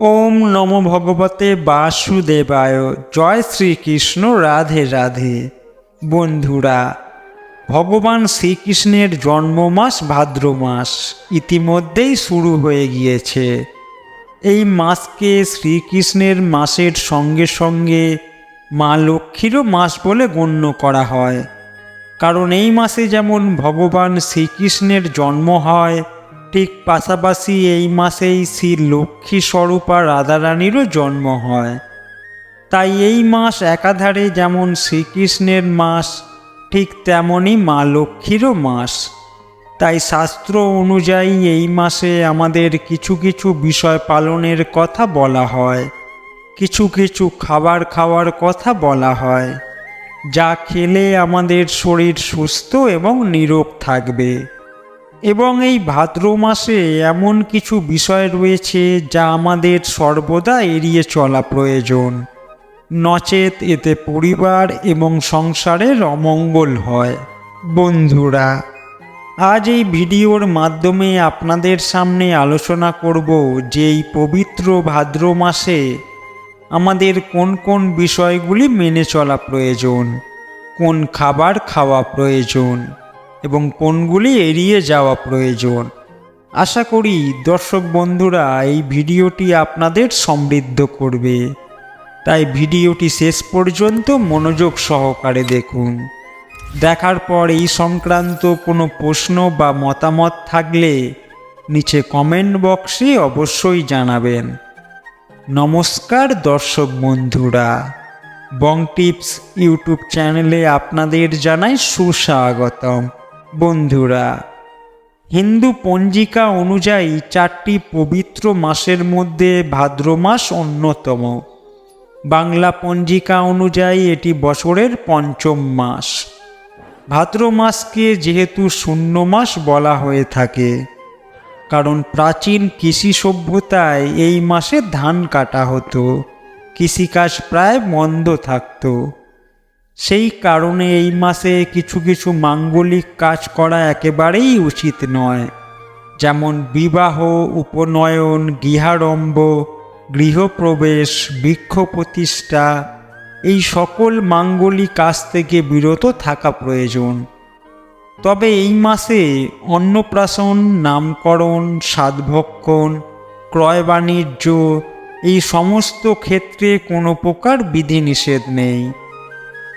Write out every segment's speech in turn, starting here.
ওম নম ভগবতে বাসুদেবায়। জয় শ্রীকৃষ্ণ, রাধে রাধে। বন্ধুরা, ভগবান শ্রীকৃষ্ণের জন্ম মাস ভাদ্র মাস ইতিমধ্যেই শুরু হয়ে গিয়েছে। এই মাসকে শ্রীকৃষ্ণের মাসের সঙ্গে সঙ্গে মা লক্ষ্মীরও মাস বলে গণ্য করা হয়। কারণ এই মাসে যেমন ভগবান শ্রীকৃষ্ণের জন্ম হয় ঠিক পাশাপাশি এই মাসেই শ্রী লক্ষ্মী স্বরূপা রাধারানীরও জন্ম হয়। তাই এই মাস একাধারে যেমন শ্রীকৃষ্ণের মাস, ঠিক তেমনই মা লক্ষ্মীরও মাস। তাই শাস্ত্র অনুযায়ী এই মাসে আমাদের কিছু কিছু বিষয় পালনের কথা বলা হয়। কিছু কিছু খাবার খাওয়ার কথা বলা হয়, যা খেলে আমাদের শরীর সুস্থ এবং নিরোগ থাকবে। এবং এই ভাদ্র মাসে এমন কিছু বিষয় রয়েছে যা আমাদের সর্বদা এড়িয়ে চলা প্রয়োজন। নচেত এতে পরিবার এবং সংসারের অমঙ্গল হয়। বন্ধুরা, আজ এই ভিডিওর মাধ্যমে আপনাদের সামনে আলোচনা করব যে এই পবিত্র ভাদ্র মাসে আমাদের কোন কোন বিষয়গুলি মেনে চলা প্রয়োজন, কোন খাবার খাওয়া প্রয়োজন এবং কোনগুলি এড়িয়ে যাওয়া প্রয়োজন। আশা করি দর্শক বন্ধুরা, এই ভিডিওটি আপনাদের সমৃদ্ধ করবে। তাই ভিডিওটি শেষ পর্যন্ত মনোযোগ সহকারে দেখুন। দেখার পর এই সংক্রান্ত কোনো প্রশ্ন বা মতামত থাকলে নিচে কমেন্ট বক্সে অবশ্যই জানাবেন। নমস্কার দর্শক বন্ধুরা। বং টিপস ইউটিউব চ্যানেলে আপনাদের জানাই সুস্বাগতম। বন্ধুরা, হিন্দু পঞ্জিকা অনুযায়ী চারটি পবিত্র মাসের মধ্যে ভাদ্র মাস অন্যতম। বাংলা পঞ্জিকা অনুযায়ী এটি বছরের পঞ্চম মাস। ভাদ্র মাসকে যেহেতু শূন্য মাস বলা হয়ে থাকে, কারণ প্রাচীন কৃষি সভ্যতায় এই মাসে ধান কাটা হতো, কৃষিকাজ প্রায় বন্ধ থাকত। সেই কারণে এই মাসে কিছু কিছু মাঙ্গলিক কাজ করা একেবারেই উচিত নয়। যেমন বিবাহ, উপনয়ন, গৃহারম্ভ, গৃহপ্রবেশ, বৃক্ষ প্রতিষ্ঠা, এই সকল মাঙ্গলিক কাজ থেকে বিরত থাকা প্রয়োজন। তবে এই মাসে অন্নপ্রাশন, নামকরণ, সাধভক্ষণ, ক্রয় বাণিজ্য, এই সমস্ত ক্ষেত্রে কোনো প্রকার বিধিনিষেধ নেই।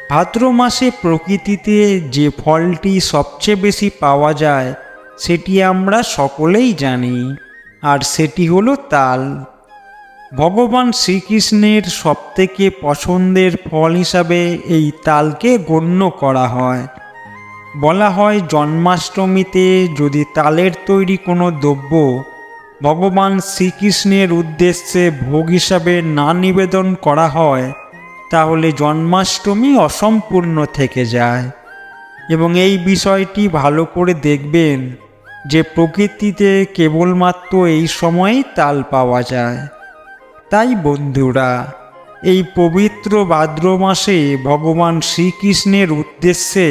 ভাদ্র মাসে প্রকৃতিতে যে ফলটি সবচেয়ে বেশি পাওয়া যায়, সেটি আমরা সকলেই জানি, আর সেটি হলো তাল। ভগবান শ্রীকৃষ্ণের সবথেকে পছন্দের ফল হিসাবে এই তালকে গণ্য করা হয়। বলা হয় জন্মাষ্টমীতে যদি তালের তৈরি কোনো দ্রব্য ভগবান শ্রীকৃষ্ণের উদ্দেশ্যে ভোগ হিসাবে না নিবেদন করা হয় তাহলে জন্মাষ্টমী অসম্পূর্ণ থেকে যায়। এবং এই বিষয়টি ভালো করে দেখবেন যে প্রকৃতিতে কেবলমাত্র এই সময়েই তাল পাওয়া যায়। তাই বন্ধুরা, এই পবিত্র ভাদ্র মাসে ভগবান শ্রীকৃষ্ণের উদ্দেশ্যে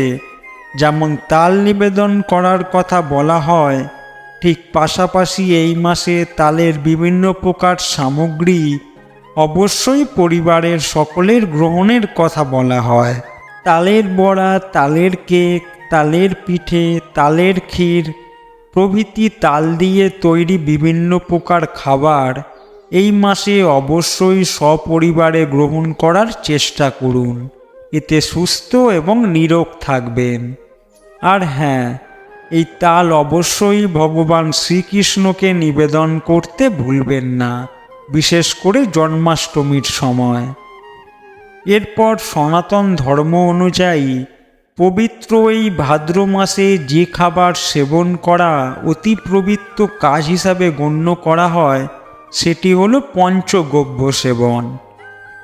যেমন তাল নিবেদন করার কথা বলা হয়, ঠিক পাশাপাশি এই মাসে তালের বিভিন্ন প্রকার সামগ্রী অবশ্যই পরিবারের সকলের গ্রহণের কথা বলা হয়। তালের বড়া, তালের কেক, তালের পিঠে, তালের ক্ষীর, প্রভৃতি তাল দিয়ে তৈরি বিভিন্ন প্রকার খাবার, এই মাসে অবশ্যই সপরিবারে গ্রহণ করার চেষ্টা করুন। এতে সুস্থ এবং নিরোগ থাকবেন। আর হ্যাঁ এই তাল অবশ্যই ভগবান শ্রীকৃষ্ণকে নিবেদন করতে ভুলবেন না। বিশেষ করে জন্মাষ্টমীর সময়। এরপর সনাতন ধর্ম অনুযায়ী পবিত্র এই ভাদ্র মাসে যে খাবার সেবন করা অতি পবিত্র কাজ হিসাবে গণ্য করা হয়, সেটি হলো পঞ্চগব্য সেবন।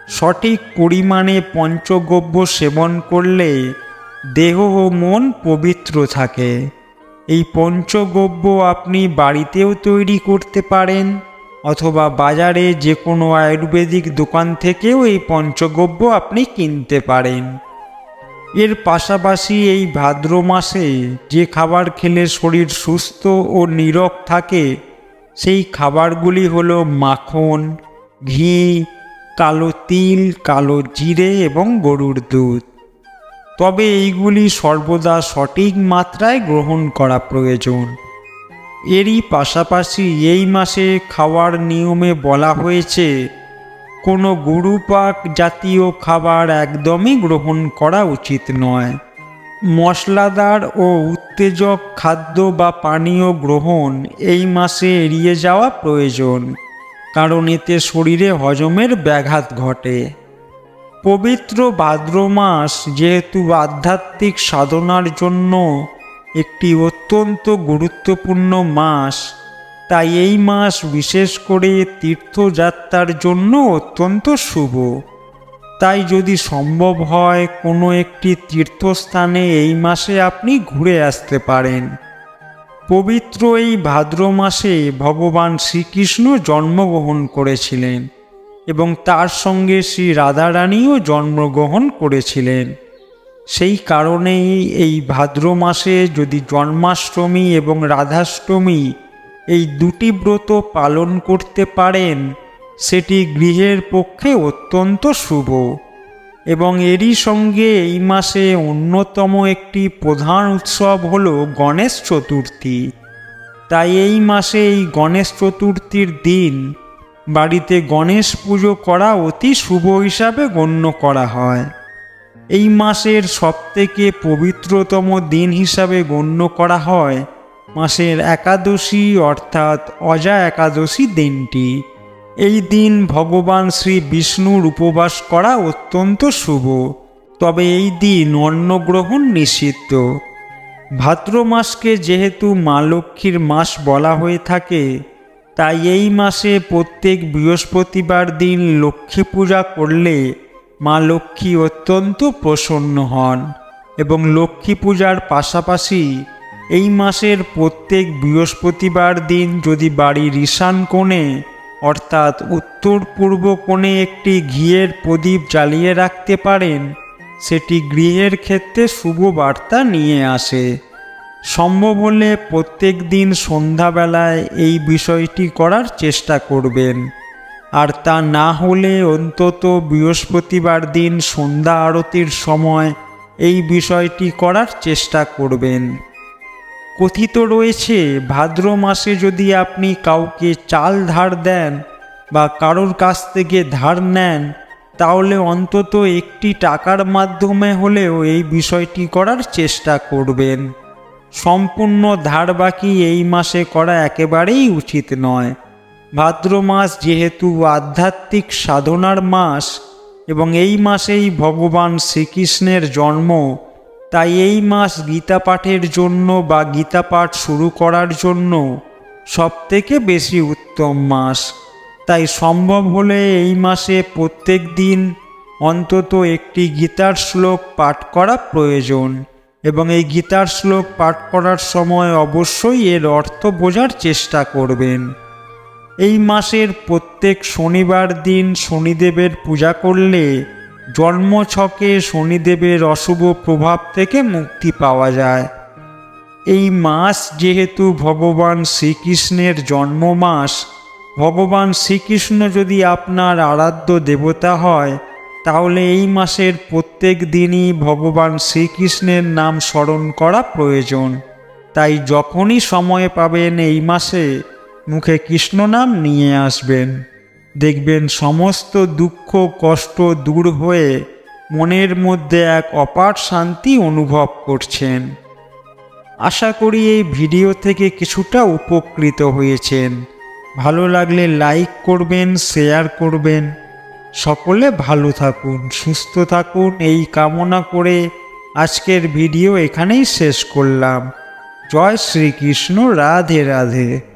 সঠিক পরিমাণে পঞ্চগব্য সেবন করলে দেহ ও মন পবিত্র থাকে। এই পঞ্চগব্য আপনি বাড়িতেও তৈরি করতে পারেন। অথবা বাজারে যে কোনো আয়ুর্বেদিক দোকান থেকেও এই পঞ্চগব্য আপনি কিনতে পারেন। এর পাশাপাশি এই ভাদ্র মাসে যে খাবার খেলে শরীর সুস্থ ও নীরব থাকে, সেই খাবারগুলি হলো মাখন, ঘি, কালো তিল, কালো জিরে এবং গরুর দুধ। তবে এইগুলি সর্বদা সঠিক মাত্রায় গ্রহণ করা প্রয়োজন। এরই পাশাপাশি এই মাসে খাওয়ার নিয়মে বলা হয়েছে, কোনো গুরুপাক জাতীয় খাবার একদমই গ্রহণ করা উচিত নয়। মশলাদার ও উত্তেজক খাদ্য বা পানীয় গ্রহণ এই মাসে এড়িয়ে যাওয়া প্রয়োজন, কারণ এতে শরীরে হজমের ব্যাঘাত ঘটে। পবিত্র ভাদ্র মাস যেহেতু আধ্যাত্মিক সাধনার জন্য একটি অত্যন্ত গুরুত্বপূর্ণ মাস। তাই এই মাস বিশেষ করে তীর্থযাত্রার জন্য অত্যন্ত শুভ। তাই যদি সম্ভব হয়, কোনো একটি তীর্থস্থানে এই মাসে আপনি ঘুরে আসতে পারেন। পবিত্র এই ভাদ্র মাসে ভগবান শ্রীকৃষ্ণ জন্মগ্রহণ করেছিলেন এবং তার সঙ্গে শ্রী রাধারানীও জন্মগ্রহণ করেছিলেন। সেই কারণেই এই ভাদ্র মাসে যদি জন্মাষ্টমী এবং রাধাষ্টমী এই দুটি ব্রত পালন করতে পারেন, সেটি গৃহের পক্ষে অত্যন্ত শুভ। এবং এরই সঙ্গে এই মাসে অন্যতম একটি প্রধান উৎসব হল গণেশ চতুর্থী। তাই এই মাসে এই গণেশ চতুর্থীর দিন বাড়িতে গণেশ পুজো করা অতি শুভ হিসাবে গণ্য করা হয়। এই মাসের সবথেকে পবিত্রতম দিন হিসাবে গণ্য করা হয় মাসের একাদশী অর্থাৎ অজা একাদশী দিনটি। এই দিন ভগবান শ্রী বিষ্ণুর উপবাস করা অত্যন্ত শুভ। তবে এই দিন অন্নগ্রহণ নিষিদ্ধ। ভাদ্র মাসকে যেহেতু মা লক্ষ্মীর মাস বলা হয়ে থাকে, তাই এই মাসে প্রত্যেক বৃহস্পতিবার দিন লক্ষ্মী পূজা করলে মা লক্ষ্মী অত্যন্ত প্রসন্ন হন এবং লক্ষ্মী পূজার পাশাপাশি এই মাসের প্রত্যেক বৃহস্পতিবার দিন যদি বাড়ির ঈশান কোণে, অর্থাৎ উত্তর পূর্ব কোণে একটি ঘিয়ের প্রদীপ জ্বালিয়ে রাখতে পারেন, সেটি গৃহের ক্ষেত্রে শুভ বার্তা নিয়ে আসে। সম্ভব হলে প্রত্যেক দিন সন্ধ্যাবেলায় এই বিষয়টি করার চেষ্টা করবেন। আর তা না হলে অন্তত বৃহস্পতিবার দিন সন্ধ্যা আরতির সময় এই বিষয়টি করার চেষ্টা করবেন। কথিত রয়েছে, ভাদ্র মাসে যদি আপনি কাউকে চাল ধার দেন বা কারোর কাছ থেকে ধার নেন, তাহলে অন্তত একটি টাকার মাধ্যমে হলেও এই বিষয়টি করার চেষ্টা করবেন। সম্পূর্ণ ধার বাকি এই মাসে করা একেবারেই উচিত নয়। ভাদ্র মাস যেহেতু আধ্যাত্মিক সাধনার মাস এবং এই মাসেই ভগবান শ্রীকৃষ্ণের জন্ম, তাই এই মাস গীতা পাঠের জন্য বা গীতা পাঠ শুরু করার জন্য সবথেকে বেশি উত্তম মাস। তাই সম্ভব হলে এই মাসে প্রত্যেক দিন অন্তত একটি গীতার শ্লোক পাঠ করা প্রয়োজন এবং এই গীতার শ্লোক পাঠ করার সময় অবশ্যই এর অর্থ বোঝার চেষ্টা করবেন। এই মাসের প্রত্যেক শনিবার দিন শনিদেবের পূজা করলে জন্মছকে শনিদেবের অশুভ প্রভাব থেকে মুক্তি পাওয়া যায়। এই মাস যেহেতু ভগবান শ্রীকৃষ্ণের জন্ম মাস ভগবান শ্রীকৃষ্ণ যদি আপনার আরাধ্য দেবতা হয়, তাহলে এই মাসের প্রত্যেক দিনই ভগবান শ্রীকৃষ্ণের নাম স্মরণ করা প্রয়োজন। তাই যখনই সময় পাবেন এই মাসে মুখে কৃষ্ণ নাম নিয়ে আসবেন। দেখবেন সমস্ত দুঃখ, কষ্ট দূর হয়ে মনের মধ্যে এক অপার শান্তি অনুভব করছেন। আশা করি এই ভিডিও থেকে কিছুটা উপকৃত হয়েছেন। ভালো লাগলে লাইক করবেন, শেয়ার করবেন। সকলে ভালো থাকুন, সুস্থ থাকুন। এই কামনা করে আজকের ভিডিও এখানেই শেষ করলাম। জয় শ্রীকৃষ্ণ, রাধে রাধে।